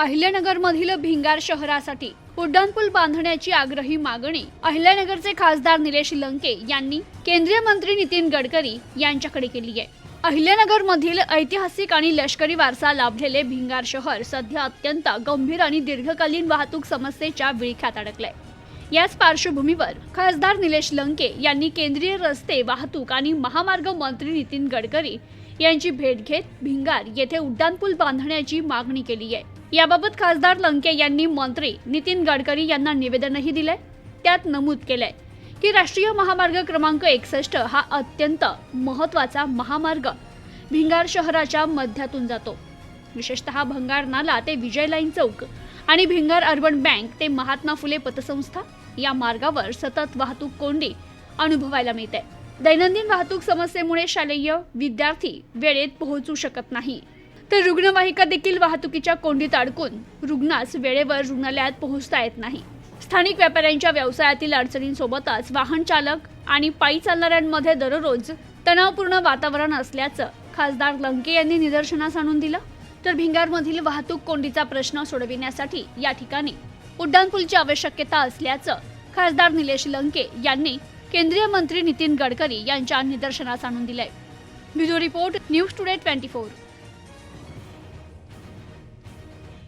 अहिल्यानगरमधील भिंगार शहरासाठी उड्डाणपूल बांधण्याची आग्रही मागणी. अहिल्यानगरचे खासदार निलेश लंके यांनी केंद्रीय मंत्री नितीन गडकरी यांच्याकडे केली आहे. अहिल्यानगरमधील ऐतिहासिक आणि लष्करी वारसा लाभलेले भिंगार शहर सध्या अत्यंत गंभीर आणि दीर्घकालीन वाहतूक समस्येच्या विळख्यात अडकलंय. याच पार्श्वभूमीवर खासदार निलेश लंके यांनी केंद्रीय रस्ते वाहतूक आणि महामार्ग मंत्री नितीन गडकरी यांची भेट घेत भिंगार येथे उड्डाणपूल बांधण्याची मागणी केली आहे. याबाबत खासदार लंके यांनी मंत्री नितीन गडकरी यांना निवेदनही दिलंय. त्यात नमूद केलंय की राष्ट्रीय महामार्ग क्रमांक एकसष्ट हा अत्यंत महत्त्वाचा महामार्ग भिंगार शहराच्या मध्यातून जातो. विशेषतः भंगार नाला ते विजय लाईन चौक आणि भिंगार अर्बन बँक ते महात्मा फुले पतसंस्था या मार्गावर सतत वाहतूक कोंडी अनुभवायला मिळते. दैनंदिन वाहतूक समस्येमुळे शालेय विद्यार्थी वेळेत पोहोचू शकत नाही. तर रुग्णवाहिका देखील वाहतुकीच्या कोंडीत अडकून रुग्णास वेळेवर रुग्णालयात पोहोचता येत नाही. स्थानिक व्यापाऱ्यांच्या व्यवसायातील अडचणींसोबतच वाहन चालक आणि पायी चालणाऱ्यांमध्ये दररोज तणावपूर्ण वातावरण असल्याचं खासदार लंके यांनी निदर्शनास आणून दिलं. तर भिंगारमधील वाहतूक कोंडीचा प्रश्न सोडविण्यासाठी या ठिकाणी उड्डाणपूलची आवश्यकता असल्याचं खासदार निलेश लंके यांनी केंद्रीय मंत्री नितीन गडकरी यांच्या निदर्शनास आणून दिलंय. Bureau report news today twenty four.